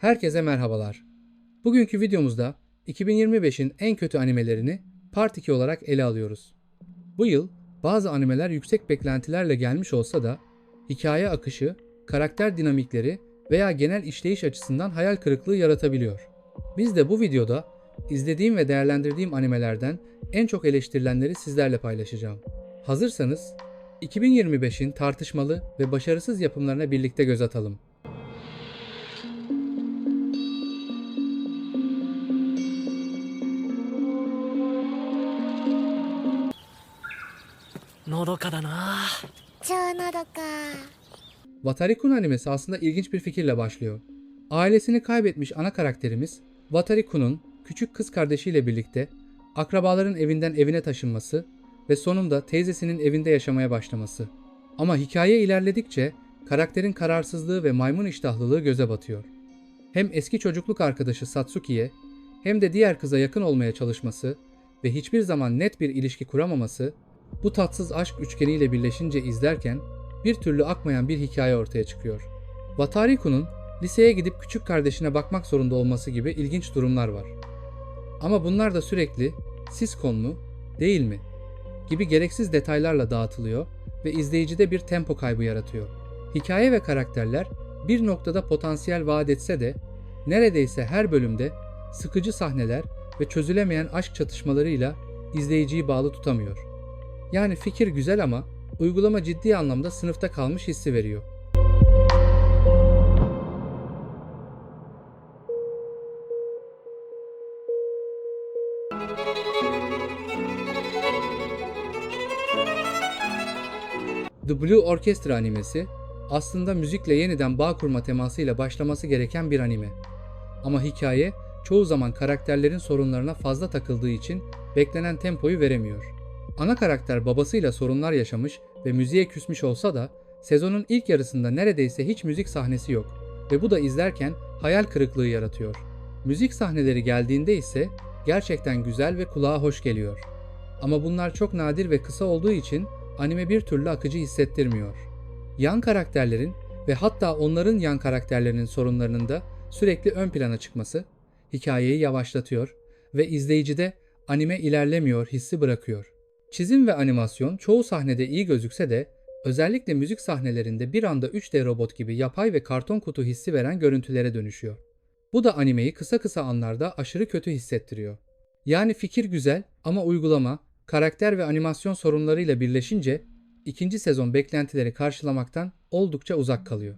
Herkese merhabalar. Bugünkü videomuzda 2025'in en kötü animelerini Part 2 olarak ele alıyoruz. Bu yıl bazı animeler yüksek beklentilerle gelmiş olsa da hikaye akışı, karakter dinamikleri veya genel işleyiş açısından hayal kırıklığı yaratabiliyor. Biz de bu videoda izlediğim ve değerlendirdiğim animelerden en çok eleştirilenleri sizlerle paylaşacağım. Hazırsanız 2025'in tartışmalı ve başarısız yapımlarına birlikte göz atalım. のどかだな超のどか Watarikun animesi aslında ilginç bir fikirle başlıyor. Ailesini kaybetmiş ana karakterimiz Watarikun'un küçük kız kardeşiyle birlikte akrabaların evinden evine taşınması ve sonunda teyzesinin evinde yaşamaya başlaması. Ama hikaye ilerledikçe karakterin kararsızlığı ve maymun iştahlılığı göze batıyor. Hem eski çocukluk arkadaşı Satsuki'ye hem de diğer kıza yakın olmaya çalışması ve hiçbir zaman net bir ilişki kuramaması bu tatsız aşk üçgeniyle birleşince izlerken bir türlü akmayan bir hikaye ortaya çıkıyor. Watariku'nun liseye gidip küçük kardeşine bakmak zorunda olması gibi ilginç durumlar var. Ama bunlar da sürekli siz kon mu, değil mi gibi gereksiz detaylarla dağıtılıyor ve izleyicide bir tempo kaybı yaratıyor. Hikaye ve karakterler bir noktada potansiyel vaat etse de neredeyse her bölümde sıkıcı sahneler ve çözülemeyen aşk çatışmalarıyla izleyiciyi bağlı tutamıyor. Yani fikir güzel ama uygulama ciddi anlamda sınıfta kalmış hissi veriyor. The Blue Orchestra animesi aslında müzikle yeniden bağ kurma temasıyla başlaması gereken bir anime. Ama hikaye çoğu zaman karakterlerin sorunlarına fazla takıldığı için beklenen tempoyu veremiyor. Ana karakter babasıyla sorunlar yaşamış ve müziğe küsmüş olsa da sezonun ilk yarısında neredeyse hiç müzik sahnesi yok ve bu da izlerken hayal kırıklığı yaratıyor. Müzik sahneleri geldiğinde ise gerçekten güzel ve kulağa hoş geliyor. Ama bunlar çok nadir ve kısa olduğu için anime bir türlü akıcı hissettirmiyor. Yan karakterlerin ve hatta onların yan karakterlerinin sorunlarının da sürekli ön plana çıkması hikayeyi yavaşlatıyor ve izleyicide anime ilerlemiyor hissi bırakıyor. Çizim ve animasyon çoğu sahnede iyi gözükse de özellikle müzik sahnelerinde bir anda 3D robot gibi yapay ve karton kutu hissi veren görüntülere dönüşüyor. Bu da animeyi kısa kısa anlarda aşırı kötü hissettiriyor. Yani fikir güzel ama uygulama, karakter ve animasyon sorunlarıyla birleşince ikinci sezon beklentileri karşılamaktan oldukça uzak kalıyor.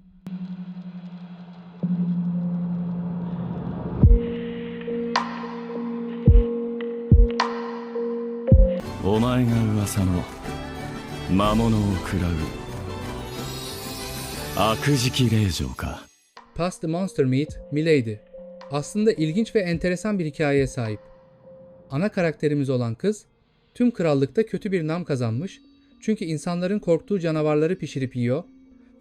前が噂の魔物を食らう悪食き令嬢か Pass the Monster Meat, Milady. Aslında ilginç ve enteresan bir hikayeye sahip. Ana karakterimiz olan kız, tüm krallıkta kötü bir nam kazanmış çünkü insanların korktuğu canavarları pişirip yiyor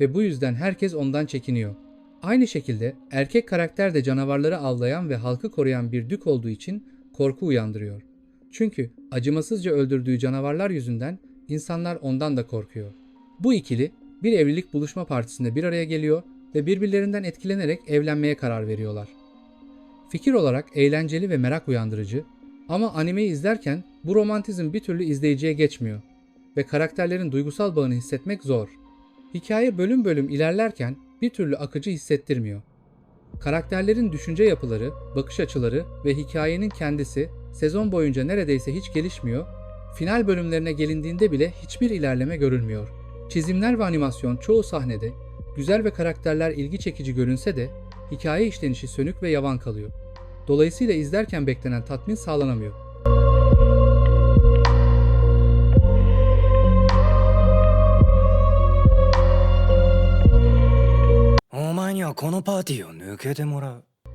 ve bu yüzden herkes ondan çekiniyor. Aynı şekilde erkek karakter de canavarları avlayan ve halkı koruyan bir dük olduğu için korku uyandırıyor. Çünkü acımasızca öldürdüğü canavarlar yüzünden insanlar ondan da korkuyor. Bu ikili bir evlilik buluşma partisinde bir araya geliyor ve birbirlerinden etkilenerek evlenmeye karar veriyorlar. Fikir olarak eğlenceli ve merak uyandırıcı ama animeyi izlerken bu romantizm bir türlü izleyiciye geçmiyor ve karakterlerin duygusal bağını hissetmek zor. Hikaye bölüm bölüm ilerlerken bir türlü akıcı hissettirmiyor. Karakterlerin düşünce yapıları, bakış açıları ve hikayenin kendisi sezon boyunca neredeyse hiç gelişmiyor, final bölümlerine gelindiğinde bile hiçbir ilerleme görülmüyor. Çizimler ve animasyon çoğu sahnede güzel ve karakterler ilgi çekici görünse de hikaye işlenişi sönük ve yavan kalıyor. Dolayısıyla izlerken beklenen tatmin sağlanamıyor.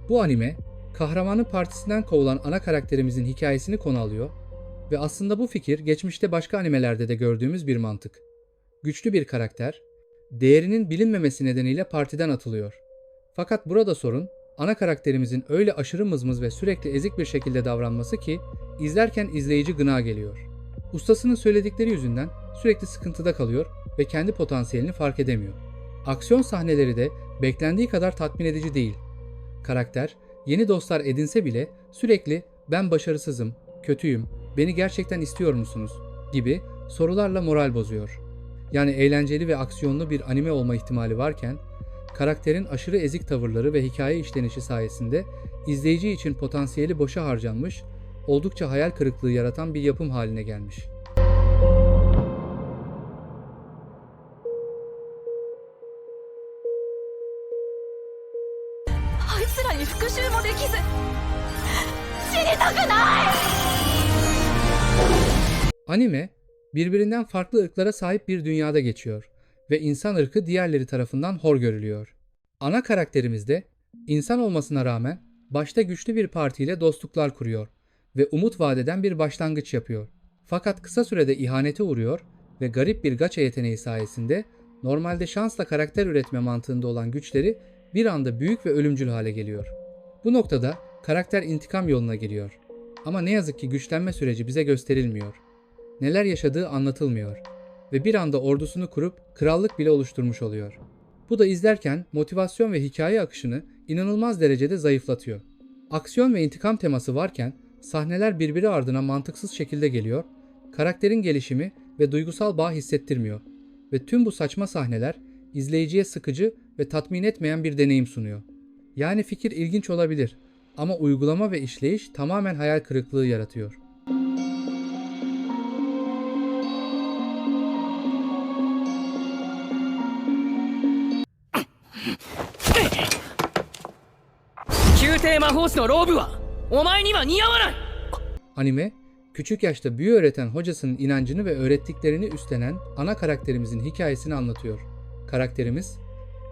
Bu anime kahramanın partisinden kovulan ana karakterimizin hikayesini konu alıyor ve aslında bu fikir geçmişte başka animelerde de gördüğümüz bir mantık. Güçlü bir karakter, değerinin bilinmemesi nedeniyle partiden atılıyor. Fakat burada sorun, ana karakterimizin öyle aşırı mızmız ve sürekli ezik bir şekilde davranması ki izlerken izleyici gına geliyor. Ustasının söyledikleri yüzünden sürekli sıkıntıda kalıyor ve kendi potansiyelini fark edemiyor. Aksiyon sahneleri de beklendiği kadar tatmin edici değil. Karakter yeni dostlar edinse bile sürekli ben başarısızım, kötüyüm, beni gerçekten istiyor musunuz gibi sorularla moral bozuyor. Yani eğlenceli ve aksiyonlu bir anime olma ihtimali varken karakterin aşırı ezik tavırları ve hikaye işlenişi sayesinde izleyici için potansiyeli boşa harcanmış, oldukça hayal kırıklığı yaratan bir yapım haline gelmiş. Anime, birbirinden farklı ırklara sahip bir dünyada geçiyor ve insan ırkı diğerleri tarafından hor görülüyor. Ana karakterimiz de insan olmasına rağmen başta güçlü bir partiyle dostluklar kuruyor ve umut vadeden bir başlangıç yapıyor. Fakat kısa sürede ihanete uğruyor ve garip bir gacha yeteneği sayesinde normalde şansla karakter üretme mantığında olan güçleri bir anda büyük ve ölümcül hale geliyor. Bu noktada karakter intikam yoluna giriyor. Ama ne yazık ki güçlenme süreci bize gösterilmiyor neler yaşadığı anlatılmıyor ve bir anda ordusunu kurup krallık bile oluşturmuş oluyor. Bu da izlerken motivasyon ve hikaye akışını inanılmaz derecede zayıflatıyor. Aksiyon ve intikam teması varken sahneler birbiri ardına mantıksız şekilde geliyor, karakterin gelişimi ve duygusal bağ hissettirmiyor ve tüm bu saçma sahneler izleyiciye sıkıcı ve tatmin etmeyen bir deneyim sunuyor. Yani fikir ilginç olabilir ama uygulama ve işleyiş tamamen hayal kırıklığı yaratıyor. 宮廷魔法師のローブはお前には似合わない Anime, küçük yaşta büyü öğreten hocasının inancını ve öğrettiklerini üstlenen ana karakterimizin hikayesini anlatıyor. Karakterimiz,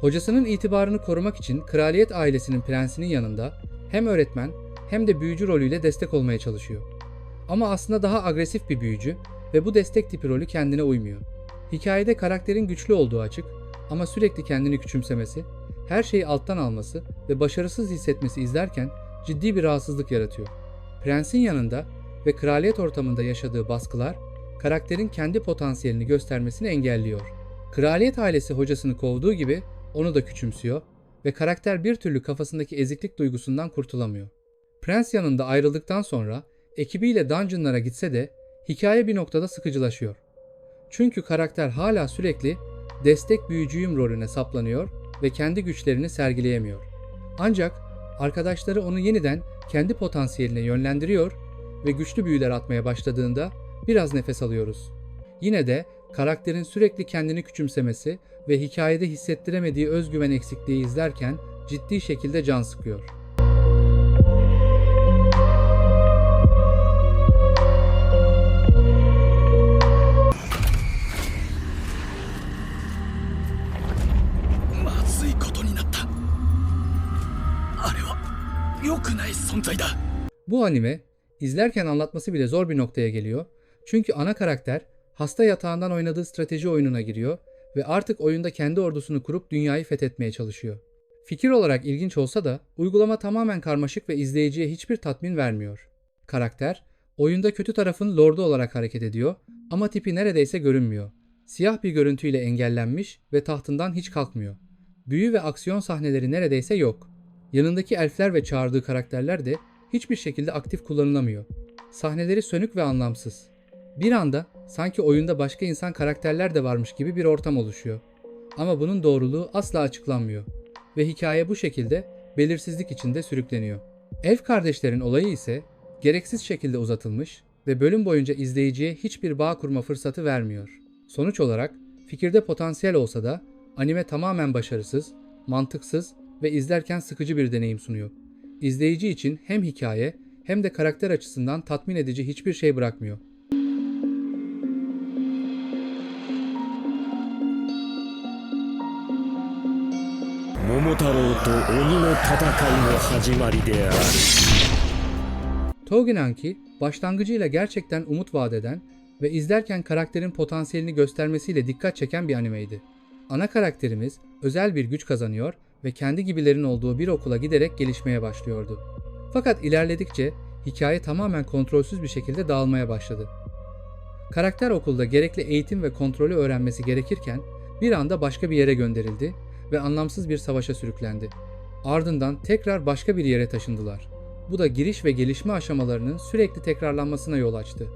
hocasının itibarını korumak için kraliyet ailesinin prensinin yanında hem öğretmen hem de büyücü rolüyle destek olmaya çalışıyor. Ama aslında daha agresif bir büyücü ve bu destek tipi rolü kendine uymuyor. Hikayede karakterin güçlü olduğu açık ama sürekli kendini küçümsemesi, her şeyi alttan alması ve başarısız hissetmesi izlerken ciddi bir rahatsızlık yaratıyor. Prensin yanında ve kraliyet ortamında yaşadığı baskılar karakterin kendi potansiyelini göstermesini engelliyor. Kraliyet ailesi hocasını kovduğu gibi onu da küçümsüyor ve karakter bir türlü kafasındaki eziklik duygusundan kurtulamıyor. Prens yanında ayrıldıktan sonra ekibiyle dungeonlara gitse de hikaye bir noktada sıkıcılaşıyor. Çünkü karakter hala sürekli destek büyücüyüm rolüne saplanıyor ve kendi güçlerini sergileyemiyor. Ancak arkadaşları onu yeniden kendi potansiyeline yönlendiriyor ve güçlü büyüler atmaya başladığında biraz nefes alıyoruz. Yine de karakterin sürekli kendini küçümsemesi ve hikayede hissettiremediği özgüven eksikliği izlerken ciddi şekilde can sıkıyor. Bu anime izlerken anlatması bile zor bir noktaya geliyor. Çünkü ana karakter hasta yatağından oynadığı strateji oyununa giriyor ve artık oyunda kendi ordusunu kurup dünyayı fethetmeye çalışıyor. Fikir olarak ilginç olsa da uygulama tamamen karmaşık ve izleyiciye hiçbir tatmin vermiyor. Karakter oyunda kötü tarafın lordu olarak hareket ediyor ama tipi neredeyse görünmüyor. Siyah bir görüntüyle engellenmiş ve tahtından hiç kalkmıyor. Büyü ve aksiyon sahneleri neredeyse yok. Yanındaki elfler ve çağırdığı karakterler de hiçbir şekilde aktif kullanılamıyor. Sahneleri sönük ve anlamsız. Bir anda sanki oyunda başka insan karakterler de varmış gibi bir ortam oluşuyor. Ama bunun doğruluğu asla açıklanmıyor ve hikaye bu şekilde belirsizlik içinde sürükleniyor. Elf kardeşlerin olayı ise gereksiz şekilde uzatılmış ve bölüm boyunca izleyiciye hiçbir bağ kurma fırsatı vermiyor. Sonuç olarak fikirde potansiyel olsa da anime tamamen başarısız, mantıksız ve izlerken sıkıcı bir deneyim sunuyor. İzleyici için hem hikaye hem de karakter açısından tatmin edici hiçbir şey bırakmıyor. Momotaro to Oni no tatakai no hajimari Togenanki, başlangıcıyla gerçekten umut vaat eden ve izlerken karakterin potansiyelini göstermesiyle dikkat çeken bir animeydi. Ana karakterimiz özel bir güç kazanıyor ve kendi gibilerin olduğu bir okula giderek gelişmeye başlıyordu. Fakat ilerledikçe hikaye tamamen kontrolsüz bir şekilde dağılmaya başladı. Karakter okulda gerekli eğitim ve kontrolü öğrenmesi gerekirken bir anda başka bir yere gönderildi ve anlamsız bir savaşa sürüklendi. Ardından tekrar başka bir yere taşındılar. Bu da giriş ve gelişme aşamalarının sürekli tekrarlanmasına yol açtı.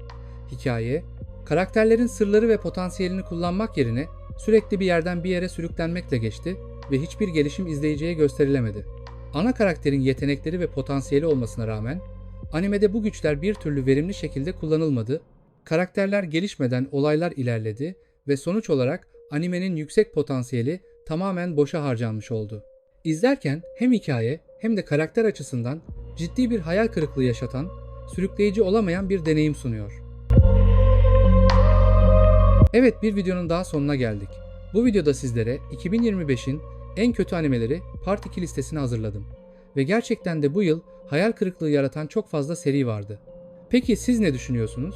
Hikaye, karakterlerin sırları ve potansiyelini kullanmak yerine sürekli bir yerden bir yere sürüklenmekle geçti ve hiçbir gelişim izleyiciye gösterilemedi. Ana karakterin yetenekleri ve potansiyeli olmasına rağmen animede bu güçler bir türlü verimli şekilde kullanılmadı, karakterler gelişmeden olaylar ilerledi ve sonuç olarak animenin yüksek potansiyeli tamamen boşa harcanmış oldu. İzlerken hem hikaye hem de karakter açısından ciddi bir hayal kırıklığı yaşatan, sürükleyici olamayan bir deneyim sunuyor. Evet bir videonun daha sonuna geldik. Bu videoda sizlere 2025'in en kötü animeleri Part 2 listesini hazırladım. Ve gerçekten de bu yıl hayal kırıklığı yaratan çok fazla seri vardı. Peki siz ne düşünüyorsunuz?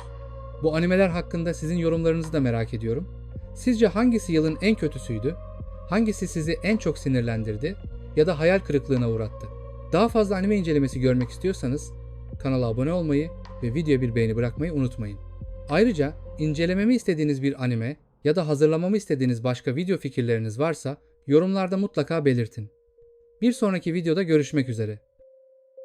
Bu animeler hakkında sizin yorumlarınızı da merak ediyorum. Sizce hangisi yılın en kötüsüydü? Hangisi sizi en çok sinirlendirdi ya da hayal kırıklığına uğrattı? Daha fazla anime incelemesi görmek istiyorsanız kanala abone olmayı ve videoya bir beğeni bırakmayı unutmayın. Ayrıca incelememi istediğiniz bir anime ya da hazırlamamı istediğiniz başka video fikirleriniz varsa yorumlarda mutlaka belirtin. Bir sonraki videoda görüşmek üzere.